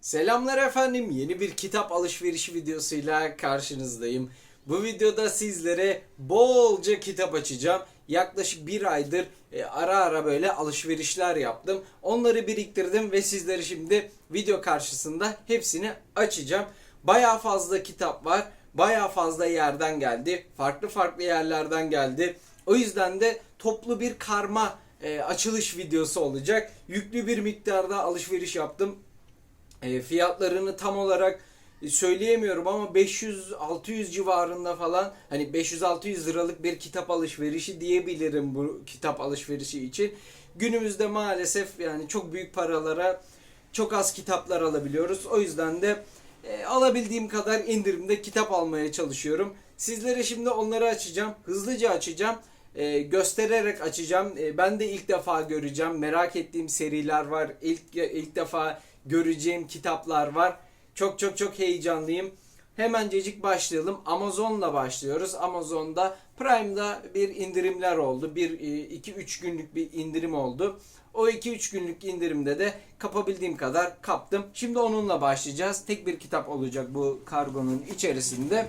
Selamlar efendim. Yeni bir kitap alışverişi videosuyla karşınızdayım. Bu videoda sizlere bolca kitap açacağım. Yaklaşık bir aydır e, ara ara böyle alışverişler yaptım. Onları biriktirdim ve sizleri şimdi video karşısında hepsini açacağım. Baya fazla kitap var. Baya fazla yerden geldi. Farklı farklı yerlerden geldi. O yüzden de toplu bir karma e, açılış videosu olacak. Yüklü bir miktarda alışveriş yaptım. E, fiyatlarını tam olarak söyleyemiyorum ama 500-600 civarında falan hani 500-600 liralık bir kitap alışverişi diyebilirim bu kitap alışverişi için. Günümüzde maalesef yani çok büyük paralara çok az kitaplar alabiliyoruz. O yüzden de e, alabildiğim kadar indirimde kitap almaya çalışıyorum. Sizlere şimdi onları açacağım. Hızlıca açacağım. E, göstererek açacağım. E, ben de ilk defa göreceğim. Merak ettiğim seriler var. İlk ilk defa göreceğim kitaplar var. Çok çok çok heyecanlıyım. Hemencecik başlayalım. Amazon'la başlıyoruz. Amazon'da Prime'da bir indirimler oldu. Bir 2-3 günlük bir indirim oldu. O 2-3 günlük indirimde de kapabildiğim kadar kaptım. Şimdi onunla başlayacağız. Tek bir kitap olacak bu kargonun içerisinde.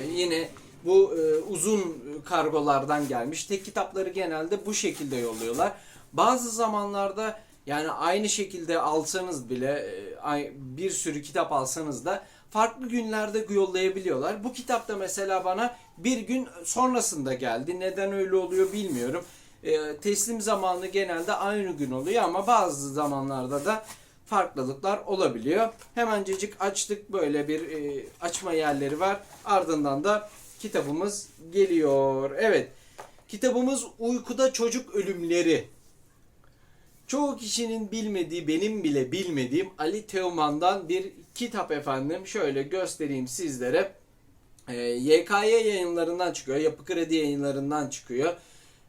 E, Yine bu e, uzun kargolardan gelmiş. Tek kitapları genelde bu şekilde yolluyorlar. Bazı zamanlarda yani aynı şekilde alsanız bile e, bir sürü kitap alsanız da farklı günlerde yollayabiliyorlar. Bu kitap da mesela bana bir gün sonrasında geldi. Neden öyle oluyor bilmiyorum. E, teslim zamanı genelde aynı gün oluyor ama bazı zamanlarda da farklılıklar olabiliyor. Hemencecik açtık böyle bir e, açma yerleri var. Ardından da kitabımız geliyor. Evet. Kitabımız Uykuda Çocuk Ölümleri. Çoğu kişinin bilmediği, benim bile bilmediğim Ali Teoman'dan bir kitap efendim. Şöyle göstereyim sizlere. Ee, YKY yayınlarından çıkıyor. Yapı Kredi yayınlarından çıkıyor.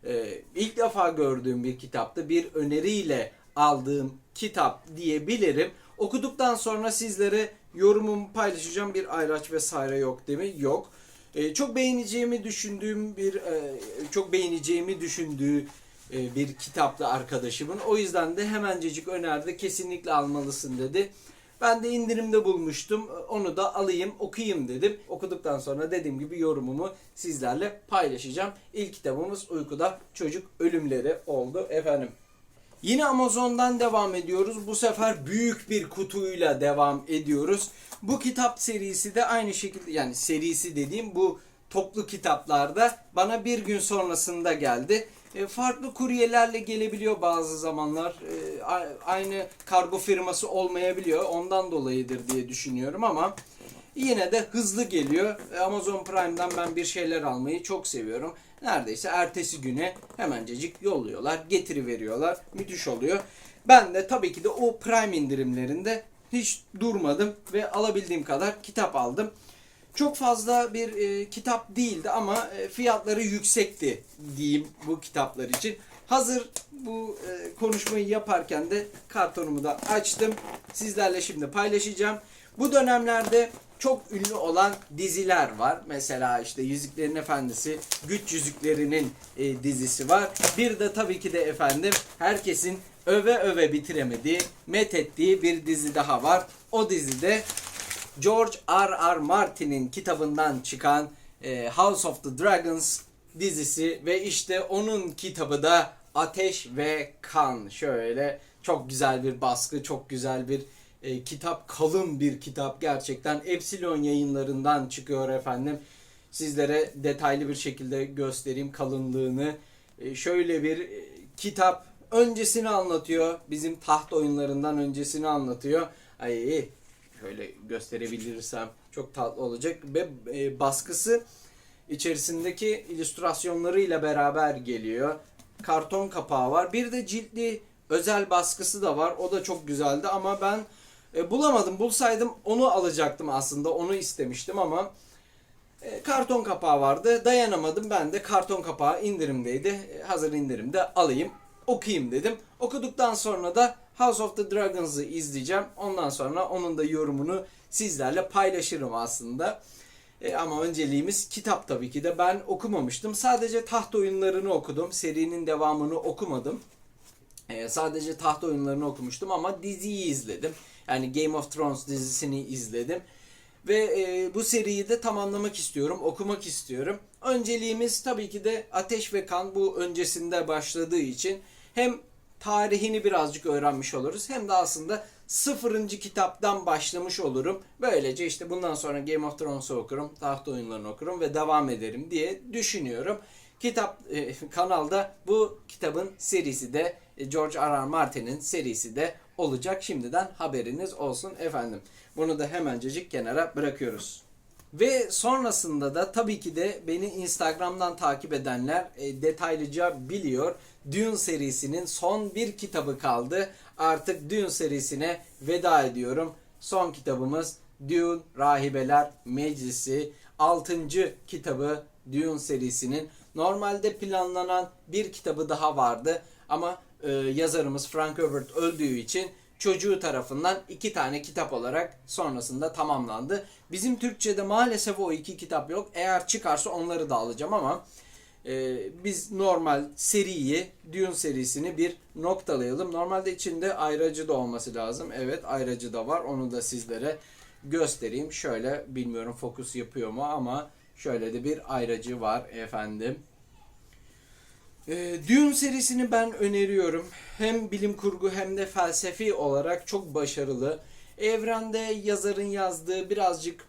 Ee, ilk defa gördüğüm bir kitaptı. Bir öneriyle aldığım kitap diyebilirim. Okuduktan sonra sizlere yorumumu paylaşacağım. Bir ayraç vesaire yok değil mi? Yok. Ee, çok beğeneceğimi düşündüğüm bir e, çok beğeneceğimi düşündüğü e, bir kitaptı arkadaşımın. O yüzden de hemencecik önerdi. Kesinlikle almalısın dedi. Ben de indirimde bulmuştum. Onu da alayım, okuyayım dedim. Okuduktan sonra dediğim gibi yorumumu sizlerle paylaşacağım. İlk kitabımız Uykuda Çocuk Ölümleri oldu efendim. Yine Amazon'dan devam ediyoruz. Bu sefer büyük bir kutuyla devam ediyoruz. Bu kitap serisi de aynı şekilde yani serisi dediğim bu toplu kitaplarda bana bir gün sonrasında geldi. E, farklı kuryelerle gelebiliyor bazı zamanlar. E, aynı kargo firması olmayabiliyor. Ondan dolayıdır diye düşünüyorum ama yine de hızlı geliyor. E, Amazon Prime'dan ben bir şeyler almayı çok seviyorum. Neredeyse ertesi güne hemencecik yolluyorlar, getiri veriyorlar. Müthiş oluyor. Ben de tabii ki de o Prime indirimlerinde hiç durmadım ve alabildiğim kadar kitap aldım. Çok fazla bir e, kitap değildi ama e, fiyatları yüksekti diyeyim bu kitaplar için. Hazır bu e, konuşmayı yaparken de kartonumu da açtım. Sizlerle şimdi paylaşacağım. Bu dönemlerde çok ünlü olan diziler var. Mesela işte Yüzüklerin Efendisi, Güç Yüzüklerinin e, dizisi var. Bir de tabii ki de efendim herkesin öve öve bitiremediği, methettiği bir dizi daha var. O dizide George R. R. Martin'in kitabından çıkan e, House of the Dragons dizisi ve işte onun kitabı da Ateş ve Kan. Şöyle çok güzel bir baskı, çok güzel bir e, kitap, kalın bir kitap gerçekten. Epsilon yayınlarından çıkıyor efendim. Sizlere detaylı bir şekilde göstereyim kalınlığını. E, şöyle bir e, kitap öncesini anlatıyor. Bizim taht oyunlarından öncesini anlatıyor. Ay şöyle gösterebilirsem çok tatlı olacak ve e, baskısı içerisindeki illüstrasyonlarıyla beraber geliyor. Karton kapağı var. Bir de ciltli özel baskısı da var. O da çok güzeldi ama ben e, bulamadım. Bulsaydım onu alacaktım aslında. Onu istemiştim ama e, karton kapağı vardı. Dayanamadım. Ben de karton kapağı indirimdeydi. E, hazır indirimde alayım, okuyayım dedim. Okuduktan sonra da House of the Dragons'ı izleyeceğim. Ondan sonra onun da yorumunu sizlerle paylaşırım aslında. E, ama önceliğimiz kitap tabii ki de. Ben okumamıştım. Sadece taht oyunlarını okudum. Serinin devamını okumadım. Ee, sadece taht oyunlarını okumuştum ama diziyi izledim. Yani Game of Thrones dizisini izledim. Ve e, bu seriyi de tamamlamak istiyorum, okumak istiyorum. Önceliğimiz tabii ki de Ateş ve Kan bu öncesinde başladığı için hem tarihini birazcık öğrenmiş oluruz hem de aslında sıfırıncı kitaptan başlamış olurum. Böylece işte bundan sonra Game of Thrones'u okurum, taht oyunlarını okurum ve devam ederim diye düşünüyorum. Kitap e, kanalda bu kitabın serisi de e, George R. R. Martin'in serisi de olacak. Şimdiden haberiniz olsun efendim. Bunu da hemencecik kenara bırakıyoruz. Ve sonrasında da tabii ki de beni Instagram'dan takip edenler e, detaylıca biliyor. Dune serisinin son bir kitabı kaldı. Artık Dune serisine veda ediyorum. Son kitabımız Dune Rahibeler Meclisi. 6. kitabı Dune serisinin. Normalde planlanan bir kitabı daha vardı ama e, yazarımız Frank Herbert öldüğü için çocuğu tarafından iki tane kitap olarak sonrasında tamamlandı. Bizim Türkçe'de maalesef o iki kitap yok. Eğer çıkarsa onları da alacağım ama e, biz normal seriyi, Dune serisini bir noktalayalım. Normalde içinde ayracı da olması lazım. Evet ayracı da var. Onu da sizlere göstereyim. Şöyle bilmiyorum fokus yapıyor mu ama şöyle de bir ayracı var efendim. E, Dune serisini ben öneriyorum. Hem bilim kurgu hem de felsefi olarak çok başarılı. Evrende yazarın yazdığı birazcık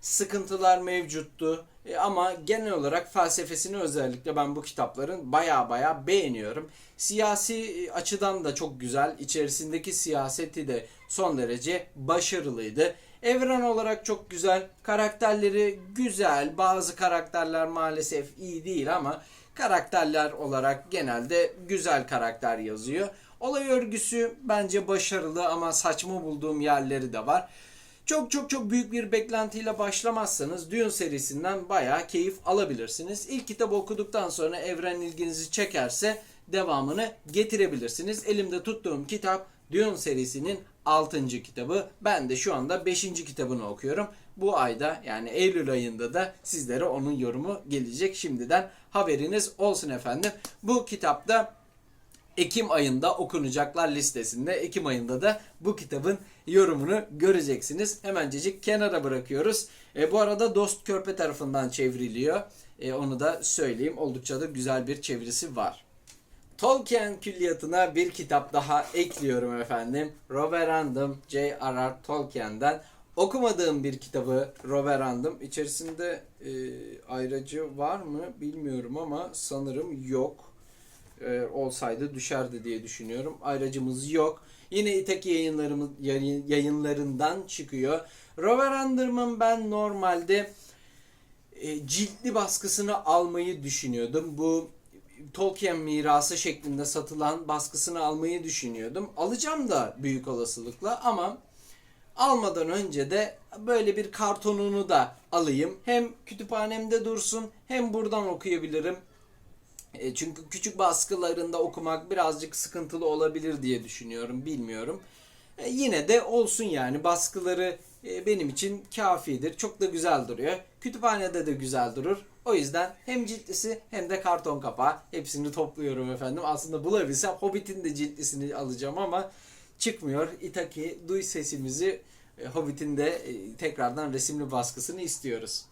sıkıntılar mevcuttu. E, ama genel olarak felsefesini özellikle ben bu kitapların baya baya beğeniyorum. Siyasi e, açıdan da çok güzel. İçerisindeki siyaseti de son derece başarılıydı. Evren olarak çok güzel. Karakterleri güzel. Bazı karakterler maalesef iyi değil ama karakterler olarak genelde güzel karakter yazıyor. Olay örgüsü bence başarılı ama saçma bulduğum yerleri de var. Çok çok çok büyük bir beklentiyle başlamazsanız Dune serisinden bayağı keyif alabilirsiniz. İlk kitabı okuduktan sonra evren ilginizi çekerse devamını getirebilirsiniz. Elimde tuttuğum kitap Dune serisinin 6. kitabı. Ben de şu anda 5. kitabını okuyorum. Bu ayda yani Eylül ayında da sizlere onun yorumu gelecek. Şimdiden haberiniz olsun efendim. Bu kitapta Ekim ayında okunacaklar listesinde. Ekim ayında da bu kitabın yorumunu göreceksiniz. Hemencecik kenara bırakıyoruz. E, bu arada Dost Körpe tarafından çevriliyor. E, onu da söyleyeyim. Oldukça da güzel bir çevirisi var. Tolkien külliyatına bir kitap daha ekliyorum efendim. Roverandom J.R.R. Tolkien'den okumadığım bir kitabı Roverandom. İçerisinde e, ayracı var mı bilmiyorum ama sanırım yok. E, olsaydı düşerdi diye düşünüyorum. Ayracımız yok. Yine İtaki yayınlarımız yayın- yayınlarından çıkıyor. Roverandom'ın ben normalde e, ciltli baskısını almayı düşünüyordum. Bu Tolkien mirası şeklinde satılan baskısını almayı düşünüyordum. Alacağım da büyük olasılıkla ama almadan önce de böyle bir kartonunu da alayım. Hem kütüphanemde dursun hem buradan okuyabilirim. E, çünkü küçük baskılarında okumak birazcık sıkıntılı olabilir diye düşünüyorum. Bilmiyorum. E, yine de olsun yani baskıları e, benim için kafidir. Çok da güzel duruyor. Kütüphanede de güzel durur. O yüzden hem ciltlisi hem de karton kapağı hepsini topluyorum efendim. Aslında bulabilsem Hobbit'in de ciltlisini alacağım ama çıkmıyor. Itaki duy sesimizi Hobbit'in de tekrardan resimli baskısını istiyoruz.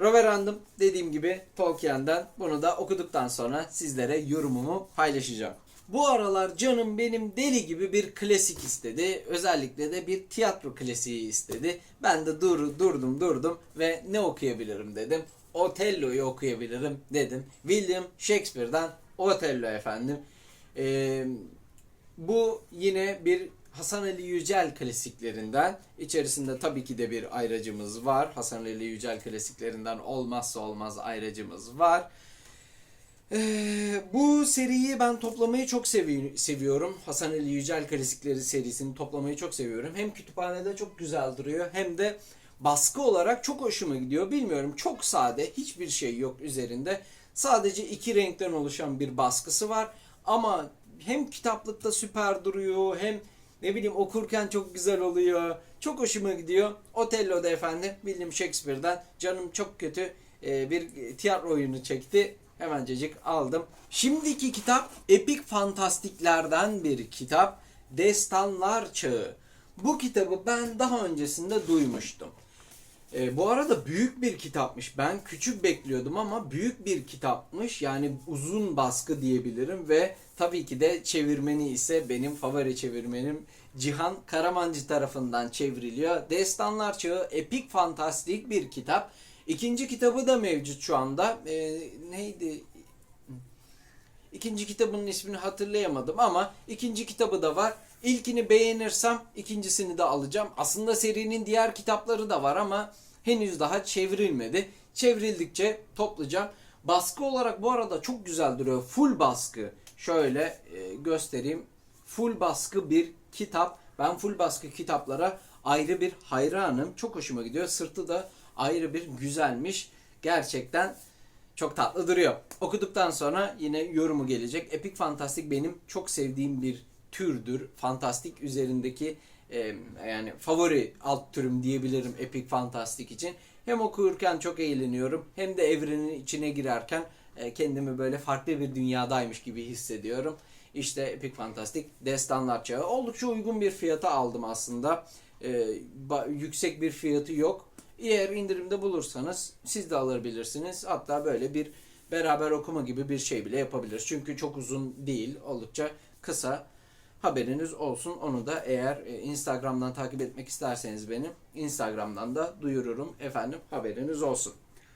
Roverandom dediğim gibi Tolkien'den bunu da okuduktan sonra sizlere yorumumu paylaşacağım. Bu aralar canım benim deli gibi bir klasik istedi. Özellikle de bir tiyatro klasiği istedi. Ben de dur, durdum durdum ve ne okuyabilirim dedim. Otello'yu okuyabilirim dedim. William Shakespeare'dan Otello efendim. Ee, bu yine bir Hasan Ali Yücel klasiklerinden. İçerisinde tabii ki de bir ayracımız var. Hasan Ali Yücel klasiklerinden olmazsa olmaz ayracımız var. Ee, bu seriyi ben toplamayı çok sevi- seviyorum. Hasan Ali Yücel klasikleri serisini toplamayı çok seviyorum. Hem kütüphanede çok güzel duruyor hem de baskı olarak çok hoşuma gidiyor. Bilmiyorum çok sade hiçbir şey yok üzerinde. Sadece iki renkten oluşan bir baskısı var. Ama hem kitaplıkta süper duruyor hem ne bileyim okurken çok güzel oluyor. Çok hoşuma gidiyor. Otello'da efendim William Shakespeare'den canım çok kötü e, bir tiyatro oyunu çekti. Hemencecik aldım. Şimdiki kitap epik fantastiklerden bir kitap. Destanlar Çağı. Bu kitabı ben daha öncesinde duymuştum. E, bu arada büyük bir kitapmış. Ben küçük bekliyordum ama büyük bir kitapmış. Yani uzun baskı diyebilirim ve tabii ki de çevirmeni ise benim favori çevirmenim Cihan Karamancı tarafından çevriliyor. Destanlar Çağı epik fantastik bir kitap. İkinci kitabı da mevcut şu anda. E, neydi? İkinci kitabının ismini hatırlayamadım ama ikinci kitabı da var. İlkini beğenirsem ikincisini de alacağım. Aslında serinin diğer kitapları da var ama henüz daha çevrilmedi. Çevrildikçe toplayacağım. Baskı olarak bu arada çok güzel duruyor. Full baskı. Şöyle e, göstereyim. Full baskı bir kitap. Ben full baskı kitaplara ayrı bir hayranım. Çok hoşuma gidiyor. Sırtı da ayrı bir güzelmiş. Gerçekten çok tatlı duruyor. Okuduktan sonra yine yorumu gelecek. Epik fantastik benim çok sevdiğim bir türdür. Fantastik üzerindeki e, yani favori alt türüm diyebilirim epik fantastik için. Hem okurken çok eğleniyorum hem de evrenin içine girerken e, kendimi böyle farklı bir dünyadaymış gibi hissediyorum. İşte epik fantastik destanlar çağı. Oldukça uygun bir fiyata aldım aslında. E, yüksek bir fiyatı yok. Eğer indirimde bulursanız siz de alabilirsiniz. Hatta böyle bir beraber okuma gibi bir şey bile yapabiliriz. Çünkü çok uzun değil. Oldukça kısa. Haberiniz olsun. Onu da eğer e, Instagram'dan takip etmek isterseniz beni Instagram'dan da duyururum. Efendim haberiniz olsun.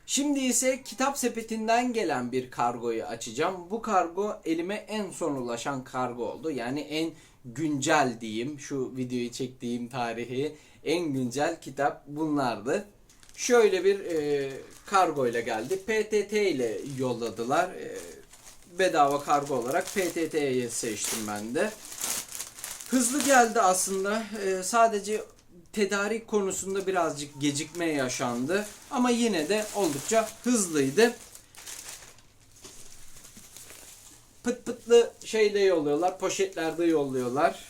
Şimdi ise kitap sepetinden gelen bir kargoyu açacağım. Bu kargo elime en son ulaşan kargo oldu. Yani en güncel diyeyim. Şu videoyu çektiğim tarihi en güncel kitap bunlardı. Şöyle bir e, kargo ile geldi. PTT ile yolladılar. E, bedava kargo olarak PTT'yi seçtim ben de. Hızlı geldi aslında. E, sadece tedarik konusunda birazcık gecikme yaşandı. Ama yine de oldukça hızlıydı. Pıt pıtlı şeyle yolluyorlar. Poşetlerde yolluyorlar.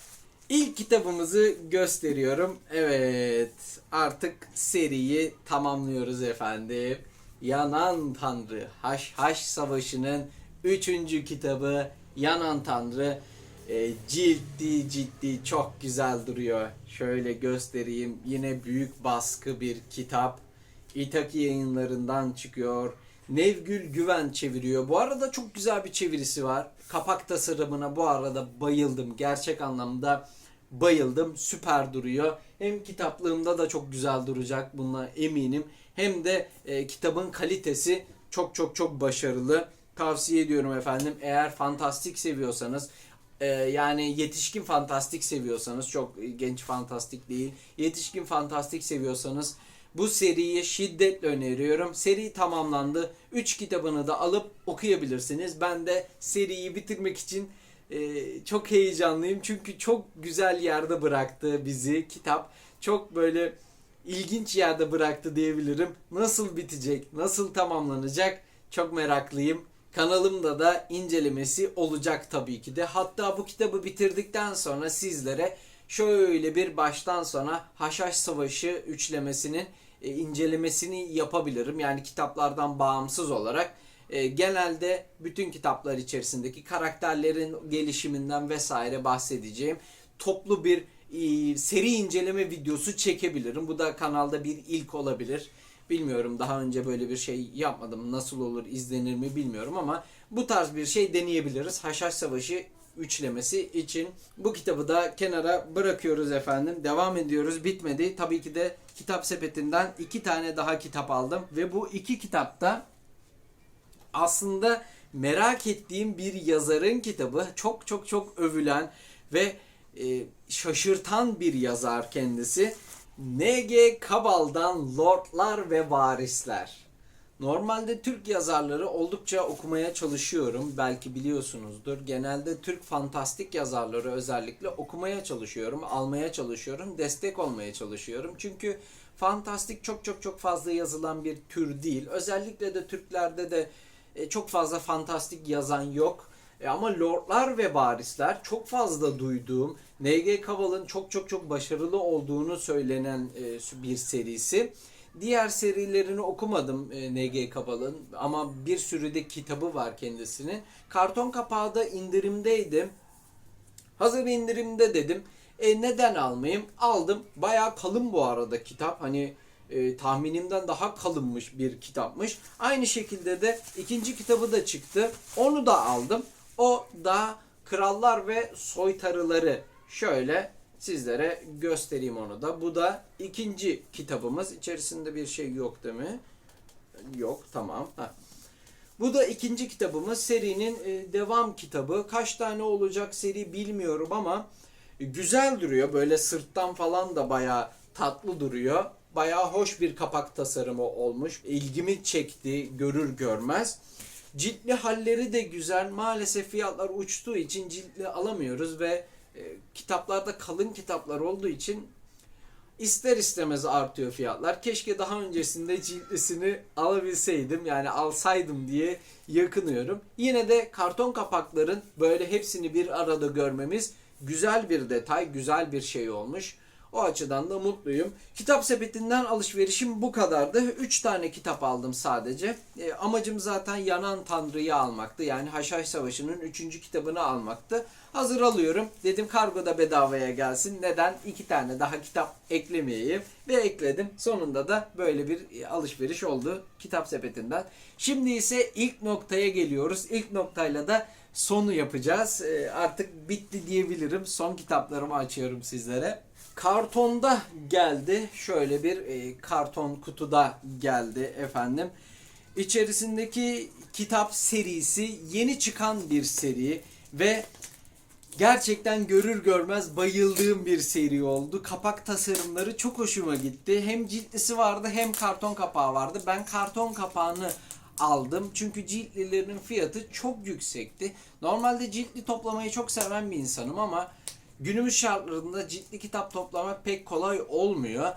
İlk kitabımızı gösteriyorum. Evet. Artık seriyi tamamlıyoruz efendim. Yanan Tanrı. Haş Haş Savaşı'nın 3. kitabı Yanan Tanrı. E, ciddi ciddi çok güzel duruyor. Şöyle göstereyim. Yine büyük baskı bir kitap. İtaki yayınlarından çıkıyor. Nevgül Güven çeviriyor. Bu arada çok güzel bir çevirisi var. Kapak tasarımına bu arada bayıldım. Gerçek anlamda bayıldım. Süper duruyor. Hem kitaplığımda da çok güzel duracak bununla eminim. Hem de e, kitabın kalitesi çok çok çok başarılı. Tavsiye ediyorum efendim. Eğer fantastik seviyorsanız e, yani yetişkin fantastik seviyorsanız çok genç fantastik değil. Yetişkin fantastik seviyorsanız bu seriyi şiddetle öneriyorum. Seri tamamlandı. 3 kitabını da alıp okuyabilirsiniz. Ben de seriyi bitirmek için e, çok heyecanlıyım. Çünkü çok güzel yerde bıraktı bizi kitap. Çok böyle ilginç yerde bıraktı diyebilirim. Nasıl bitecek, nasıl tamamlanacak çok meraklıyım. Kanalımda da incelemesi olacak tabii ki de. Hatta bu kitabı bitirdikten sonra sizlere şöyle bir baştan sona Haşhaş Savaşı üçlemesinin e, incelemesini yapabilirim. Yani kitaplardan bağımsız olarak e, genelde bütün kitaplar içerisindeki karakterlerin gelişiminden vesaire bahsedeceğim. Toplu bir e, seri inceleme videosu çekebilirim. Bu da kanalda bir ilk olabilir. Bilmiyorum daha önce böyle bir şey yapmadım. Nasıl olur, izlenir mi bilmiyorum ama bu tarz bir şey deneyebiliriz. Haşhaş Savaşı üçlemesi için bu kitabı da kenara bırakıyoruz efendim. Devam ediyoruz. Bitmedi. Tabii ki de kitap sepetinden iki tane daha kitap aldım ve bu iki kitapta aslında merak ettiğim bir yazarın kitabı. Çok çok çok övülen ve e, şaşırtan bir yazar kendisi. N.G. Kabal'dan Lordlar ve Varisler. Normalde Türk yazarları oldukça okumaya çalışıyorum. Belki biliyorsunuzdur. Genelde Türk fantastik yazarları özellikle okumaya çalışıyorum, almaya çalışıyorum, destek olmaya çalışıyorum. Çünkü fantastik çok çok çok fazla yazılan bir tür değil. Özellikle de Türklerde de e, çok fazla fantastik yazan yok. E, ama Lordlar ve Varisler çok fazla duyduğum, N.G. Kaval'ın çok çok çok başarılı olduğunu söylenen e, bir serisi. Diğer serilerini okumadım e, NG Kabal'ın ama bir sürü de kitabı var kendisinin. Karton kapağı da indirimdeydi. Hazır indirimde dedim. E neden almayayım? Aldım. Bayağı kalın bu arada kitap. Hani e, tahminimden daha kalınmış bir kitapmış. Aynı şekilde de ikinci kitabı da çıktı. Onu da aldım. O da Krallar ve Soytarıları. Şöyle sizlere göstereyim onu da. Bu da ikinci kitabımız. İçerisinde bir şey yok değil mi? Yok tamam. Heh. Bu da ikinci kitabımız. Serinin e, devam kitabı. Kaç tane olacak seri bilmiyorum ama güzel duruyor. Böyle sırttan falan da bayağı tatlı duruyor. Bayağı hoş bir kapak tasarımı olmuş. İlgimi çekti görür görmez. Ciltli halleri de güzel. Maalesef fiyatlar uçtuğu için ciltli alamıyoruz ve e, kitaplarda kalın kitaplar olduğu için ister istemez artıyor fiyatlar. Keşke daha öncesinde ciltlisini alabilseydim yani alsaydım diye yakınıyorum. Yine de karton kapakların böyle hepsini bir arada görmemiz güzel bir detay, güzel bir şey olmuş. O açıdan da mutluyum. Kitap sepetinden alışverişim bu kadardı. 3 tane kitap aldım sadece. E, amacım zaten Yanan Tanrı'yı almaktı. Yani Haşhaş Savaşı'nın 3. kitabını almaktı. Hazır alıyorum. Dedim kargoda bedavaya gelsin. Neden? 2 tane daha kitap eklemeyeyim. Ve ekledim. Sonunda da böyle bir e, alışveriş oldu kitap sepetinden. Şimdi ise ilk noktaya geliyoruz. İlk noktayla da sonu yapacağız. E, artık bitti diyebilirim. Son kitaplarımı açıyorum sizlere. Kartonda geldi. Şöyle bir e, karton kutuda geldi efendim. İçerisindeki kitap serisi yeni çıkan bir seri ve gerçekten görür görmez bayıldığım bir seri oldu. Kapak tasarımları çok hoşuma gitti. Hem ciltlisi vardı hem karton kapağı vardı. Ben karton kapağını aldım. Çünkü ciltlilerin fiyatı çok yüksekti. Normalde ciltli toplamayı çok seven bir insanım ama günümüz şartlarında ciltli kitap toplamak pek kolay olmuyor.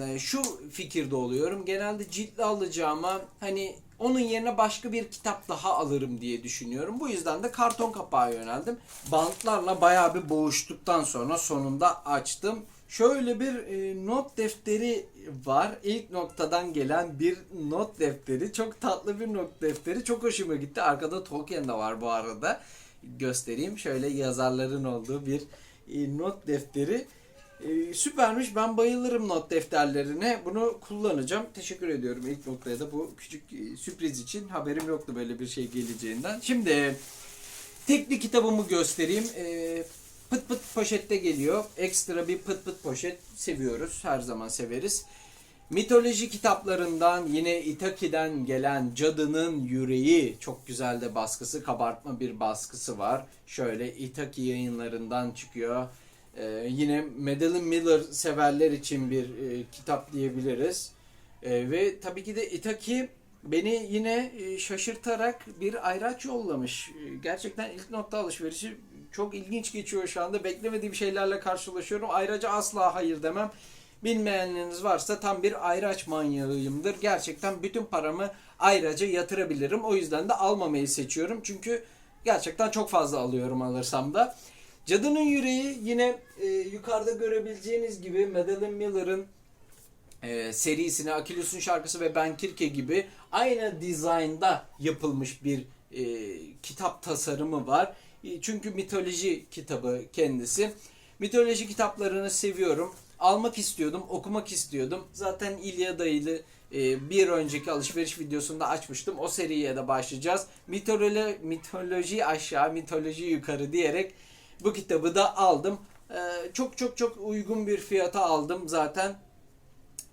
Ee, Şu fikirde oluyorum. Genelde ciltli alacağıma hani onun yerine başka bir kitap daha alırım diye düşünüyorum. Bu yüzden de karton kapağa yöneldim. Bantlarla bayağı bir boğuştuktan sonra sonunda açtım. Şöyle bir e, not defteri var. İlk noktadan gelen bir not defteri. Çok tatlı bir not defteri. Çok hoşuma gitti. Arkada Tolkien de var bu arada. Göstereyim. Şöyle yazarların olduğu bir e, not defteri. E, süpermiş. Ben bayılırım not defterlerine. Bunu kullanacağım. Teşekkür ediyorum ilk noktaya da bu küçük e, sürpriz için. Haberim yoktu böyle bir şey geleceğinden. Şimdi tekli kitabımı göstereyim. E, pıt pıt poşette geliyor. Ekstra bir pıt pıt poşet seviyoruz. Her zaman severiz. Mitoloji kitaplarından yine Itaki'den gelen Cadının Yüreği çok güzel de baskısı, kabartma bir baskısı var. Şöyle Itaki yayınlarından çıkıyor. Ee, yine Madeline Miller severler için bir e, kitap diyebiliriz. Ee, ve tabii ki de Itaki beni yine e, şaşırtarak bir ayraç yollamış. Ee, Gerçekten ilk nokta alışverişi çok ilginç geçiyor şu anda. Beklemediğim şeylerle karşılaşıyorum. Ayraca asla hayır demem. Bilmeyenleriniz varsa tam bir ayraç manyağıyımdır. Gerçekten bütün paramı ayraca yatırabilirim. O yüzden de almamayı seçiyorum. Çünkü gerçekten çok fazla alıyorum alırsam da. Cadının Yüreği yine e, yukarıda görebileceğiniz gibi Madeline Miller'ın e, serisine Akilus'un şarkısı ve Ben Kirke gibi aynı dizaynda yapılmış bir e, kitap tasarımı var. E, çünkü mitoloji kitabı kendisi. Mitoloji kitaplarını seviyorum. Almak istiyordum, okumak istiyordum. Zaten İlyada'yı e, bir önceki alışveriş videosunda açmıştım. O seriye de başlayacağız. Mitoloji, mitoloji aşağı, mitoloji yukarı diyerek bu kitabı da aldım. E, çok çok çok uygun bir fiyata aldım zaten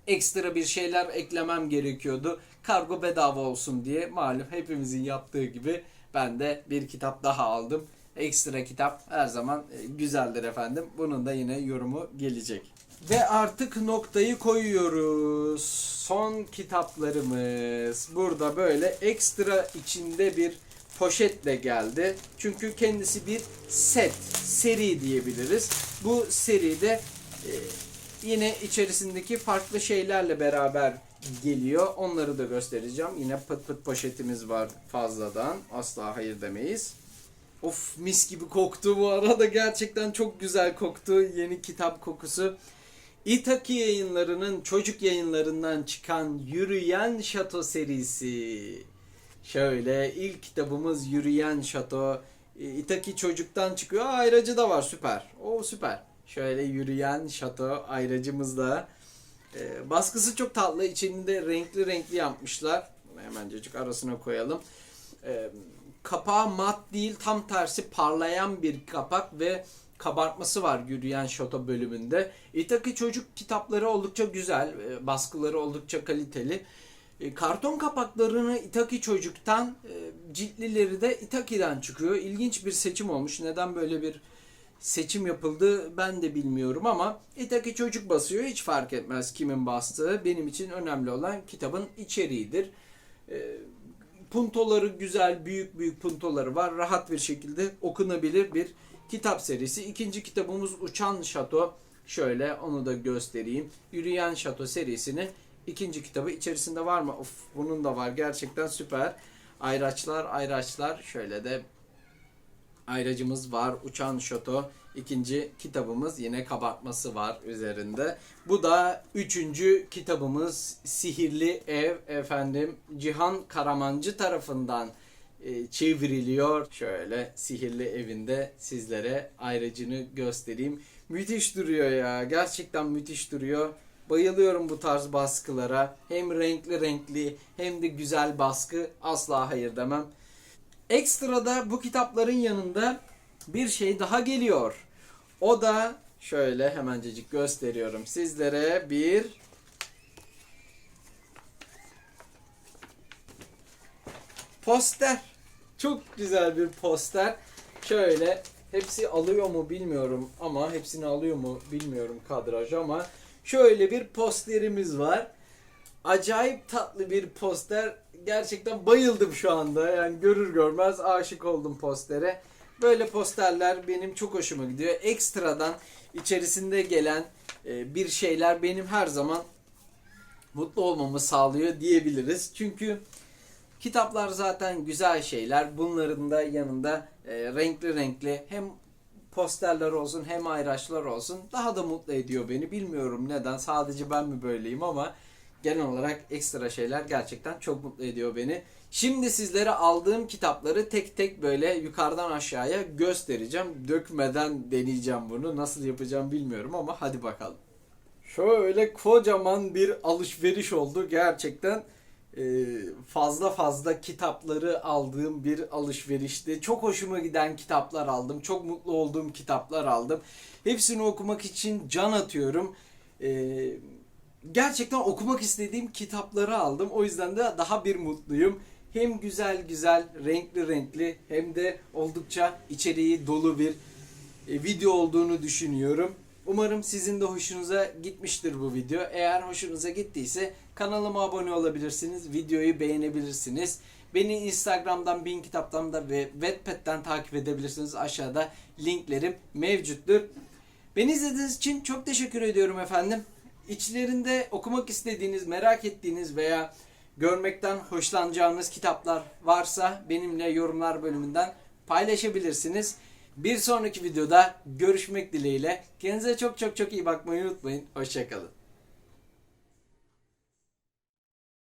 ekstra bir şeyler eklemem gerekiyordu. Kargo bedava olsun diye malum hepimizin yaptığı gibi ben de bir kitap daha aldım. Ekstra kitap her zaman e, güzeldir efendim. Bunun da yine yorumu gelecek. Ve artık noktayı koyuyoruz. Son kitaplarımız. Burada böyle ekstra içinde bir poşetle geldi. Çünkü kendisi bir set, seri diyebiliriz. Bu seride e, yine içerisindeki farklı şeylerle beraber geliyor. Onları da göstereceğim. Yine pıt pıt poşetimiz var fazladan. Asla hayır demeyiz. Of mis gibi koktu bu arada gerçekten çok güzel koktu yeni kitap kokusu. İtaki yayınlarının çocuk yayınlarından çıkan Yürüyen Şato serisi. Şöyle ilk kitabımız Yürüyen Şato. E, İtaki çocuktan çıkıyor. Ayracı da var süper. O süper. Şöyle Yürüyen Şato ayracımız da. E, baskısı çok tatlı. İçinde renkli renkli yapmışlar. Hemencecik arasına koyalım. E, kapağı mat değil tam tersi parlayan bir kapak ve kabartması var Yürüyen Şato bölümünde. Itaki çocuk kitapları oldukça güzel. e, Baskıları oldukça kaliteli. E, Karton kapaklarını Itaki çocuktan, e, ciltlileri de Itaki'den çıkıyor. İlginç bir seçim olmuş. Neden böyle bir seçim yapıldı ben de bilmiyorum ama Itaki çocuk basıyor. Hiç fark etmez kimin bastığı. Benim için önemli olan kitabın içeriğidir. Puntoları güzel, büyük büyük puntoları var. Rahat bir şekilde okunabilir bir kitap serisi. İkinci kitabımız Uçan Şato. Şöyle onu da göstereyim. Yürüyen Şato serisinin ikinci kitabı içerisinde var mı? Of bunun da var. Gerçekten süper. Ayraçlar, ayraçlar. Şöyle de ayracımız var. Uçan Şato. İkinci kitabımız yine kabartması var üzerinde. Bu da üçüncü kitabımız Sihirli Ev efendim Cihan Karamancı tarafından e, çevriliyor. Şöyle Sihirli Evinde sizlere ayracını göstereyim. Müthiş duruyor ya. Gerçekten müthiş duruyor. Bayılıyorum bu tarz baskılara. Hem renkli renkli hem de güzel baskı. Asla hayır demem. Ekstrada bu kitapların yanında bir şey daha geliyor. O da şöyle hemencecik gösteriyorum sizlere bir poster. Çok güzel bir poster. Şöyle hepsi alıyor mu bilmiyorum ama hepsini alıyor mu bilmiyorum kadraj ama şöyle bir posterimiz var. Acayip tatlı bir poster. Gerçekten bayıldım şu anda. Yani görür görmez aşık oldum postere. Böyle posterler benim çok hoşuma gidiyor. Ekstradan içerisinde gelen e, bir şeyler benim her zaman mutlu olmamı sağlıyor diyebiliriz. Çünkü kitaplar zaten güzel şeyler. Bunların da yanında e, renkli renkli hem posterler olsun hem ayraçlar olsun daha da mutlu ediyor beni. Bilmiyorum neden sadece ben mi böyleyim ama genel olarak ekstra şeyler gerçekten çok mutlu ediyor beni. Şimdi sizlere aldığım kitapları tek tek böyle yukarıdan aşağıya göstereceğim. Dökmeden deneyeceğim bunu. Nasıl yapacağım bilmiyorum ama hadi bakalım. Şöyle kocaman bir alışveriş oldu. Gerçekten e, fazla fazla kitapları aldığım bir alışverişti. Çok hoşuma giden kitaplar aldım. Çok mutlu olduğum kitaplar aldım. Hepsini okumak için can atıyorum. Eee gerçekten okumak istediğim kitapları aldım. O yüzden de daha bir mutluyum. Hem güzel güzel, renkli renkli hem de oldukça içeriği dolu bir e, video olduğunu düşünüyorum. Umarım sizin de hoşunuza gitmiştir bu video. Eğer hoşunuza gittiyse kanalıma abone olabilirsiniz, videoyu beğenebilirsiniz. Beni Instagram'dan, Bin Kitap'tan da ve Wattpad'den takip edebilirsiniz. Aşağıda linklerim mevcuttur. Beni izlediğiniz için çok teşekkür ediyorum efendim. İçlerinde okumak istediğiniz, merak ettiğiniz veya görmekten hoşlanacağınız kitaplar varsa benimle yorumlar bölümünden paylaşabilirsiniz. Bir sonraki videoda görüşmek dileğiyle. Kendinize çok çok çok iyi bakmayı unutmayın. Hoşçakalın.